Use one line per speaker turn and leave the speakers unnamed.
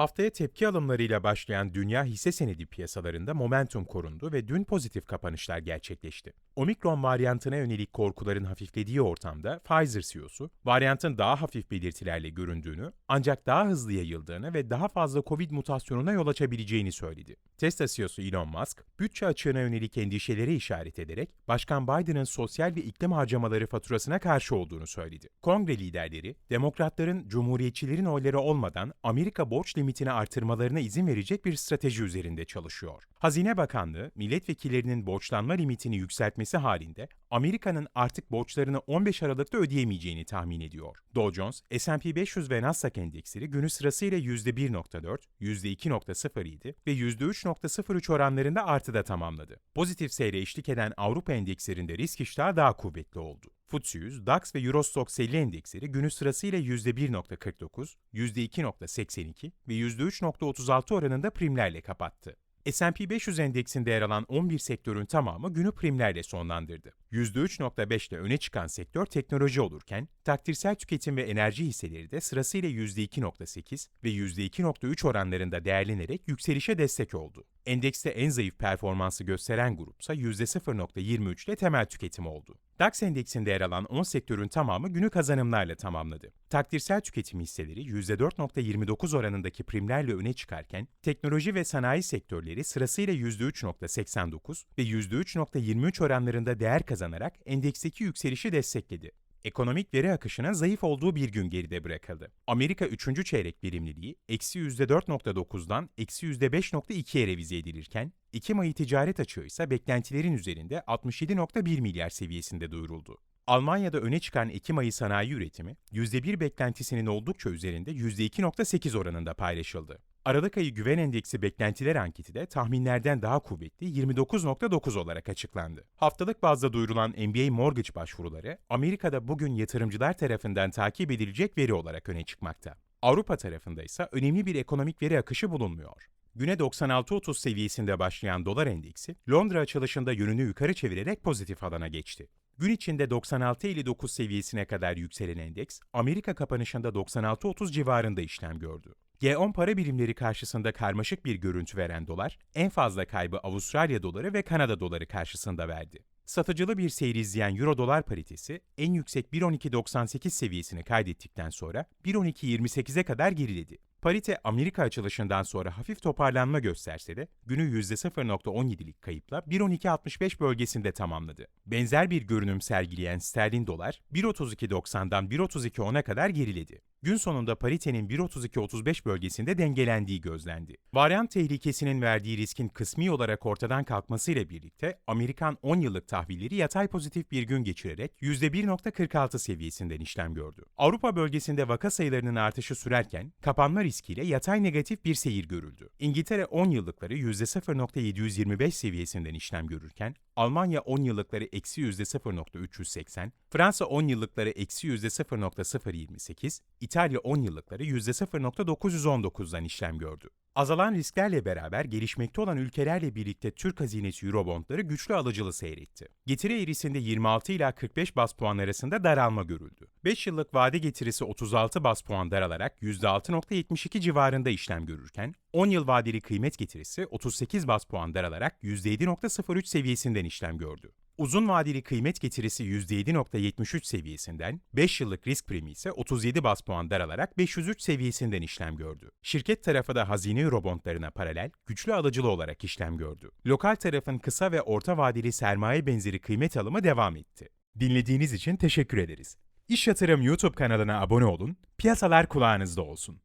Haftaya tepki alımlarıyla başlayan dünya hisse senedi piyasalarında momentum korundu ve dün pozitif kapanışlar gerçekleşti. Omikron varyantına yönelik korkuların hafiflediği ortamda Pfizer CEO'su, varyantın daha hafif belirtilerle göründüğünü ancak daha hızlı yayıldığını ve daha fazla Covid mutasyonuna yol açabileceğini söyledi. Tesla CEO'su Elon Musk, bütçe açığına yönelik endişeleri işaret ederek Başkan Biden'ın sosyal ve iklim harcamaları faturasına karşı olduğunu söyledi. Kongre liderleri, demokratların cumhuriyetçilerin oyları olmadan Amerika borç limitini artırmalarına izin verecek bir strateji üzerinde çalışıyor. Hazine Bakanlığı, milletvekillerinin borçlanma limitini yükseltmesi halinde Amerika'nın artık borçlarını 15 Aralık'ta ödeyemeyeceğini tahmin ediyor. Dow Jones, S&P 500 ve Nasdaq endeksleri günü sırasıyla %1.4, %2.07 ve %3.03 oranlarında artıda tamamladı. Pozitif seyre eşlik eden Avrupa endekslerinde risk iştahı daha kuvvetli oldu. FTSE 100, DAX ve Eurostoxx 50 endeksleri günü sırasıyla %1.49, %2.82 ve %3.36 oranında primlerle kapattı. S&P 500 endeksinde yer alan 11 sektörün tamamı günü primlerle sonlandırdı. %3.5 ile öne çıkan sektör teknoloji olurken, takdirsel tüketim ve enerji hisseleri de sırasıyla %2.8 ve %2.3 oranlarında değerlenerek yükselişe destek oldu. Endekste en zayıf performansı gösteren grupsa %0.23 ile temel tüketim oldu. DAX endeksinde yer alan 10 sektörün tamamı günü kazanımlarla tamamladı. Takdirsel tüketim hisseleri %4.29 oranındaki primlerle öne çıkarken, teknoloji ve sanayi sektörleri sırasıyla %3.89 ve %3.23 oranlarında değer kazanarak endeksteki yükselişi destekledi. Ekonomik veri akışına zayıf olduğu bir gün geride bırakıldı. Amerika 3. çeyrek verimliliği eksi %4.9'dan eksi %5.2'ye revize edilirken, Ekim ayı ticaret açığı ise beklentilerin üzerinde 67.1 milyar seviyesinde duyuruldu. Almanya'da öne çıkan Ekim ayı sanayi üretimi, %1 beklentisinin oldukça üzerinde %2.8 oranında paylaşıldı. Aralık ayı güven endeksi beklentiler anketi de tahminlerden daha kuvvetli 29.9 olarak açıklandı. Haftalık bazda duyurulan NBA mortgage başvuruları, Amerika'da bugün yatırımcılar tarafından takip edilecek veri olarak öne çıkmakta. Avrupa tarafında ise önemli bir ekonomik veri akışı bulunmuyor. Güne 96.30 seviyesinde başlayan dolar endeksi, Londra açılışında yönünü yukarı çevirerek pozitif alana geçti. Gün içinde 96.59 seviyesine kadar yükselen endeks, Amerika kapanışında 96.30 civarında işlem gördü. G10 para birimleri karşısında karmaşık bir görüntü veren dolar, en fazla kaybı Avustralya doları ve Kanada doları karşısında verdi. Satıcılı bir seyir izleyen Euro dolar paritesi en yüksek 1.1298 seviyesini kaydettikten sonra 1.1228'e kadar geriledi. Parite Amerika açılışından sonra hafif toparlanma gösterse de günü %0.17'lik kayıpla 1.1265 bölgesinde tamamladı. Benzer bir görünüm sergileyen sterlin dolar 1.32.90'dan 1.32.10'a kadar geriledi. Gün sonunda paritenin 1.32-35 bölgesinde dengelendiği gözlendi. Varyant tehlikesinin verdiği riskin kısmi olarak ortadan kalkmasıyla birlikte Amerikan 10 yıllık tahvilleri yatay pozitif bir gün geçirerek %1.46 seviyesinden işlem gördü. Avrupa bölgesinde vaka sayılarının artışı sürerken kapanma riskiyle yatay negatif bir seyir görüldü. İngiltere 10 yıllıkları %0.725 seviyesinden işlem görürken Almanya 10 yıllıkları eksi %0.380, Fransa 10 yıllıkları eksi %0.028, İtalya 10 yıllıkları %0.919'dan işlem gördü. Azalan risklerle beraber gelişmekte olan ülkelerle birlikte Türk hazinesi Eurobondları güçlü alıcılı seyretti. Getiri eğrisinde 26 ila 45 bas puan arasında daralma görüldü. 5 yıllık vade getirisi 36 bas puan daralarak %6.72 civarında işlem görürken, 10 yıl vadeli kıymet getirisi 38 bas puan daralarak %7.03 seviyesinden işlem gördü. Uzun vadeli kıymet getirisi %7.73 seviyesinden, 5 yıllık risk primi ise 37 bas puan daralarak 503 seviyesinden işlem gördü. Şirket tarafı da hazine eurobondlarına paralel, güçlü alıcılı olarak işlem gördü. Lokal tarafın kısa ve orta vadeli sermaye benzeri kıymet alımı devam etti. Dinlediğiniz için teşekkür ederiz. İş Yatırım YouTube kanalına abone olun, piyasalar kulağınızda olsun.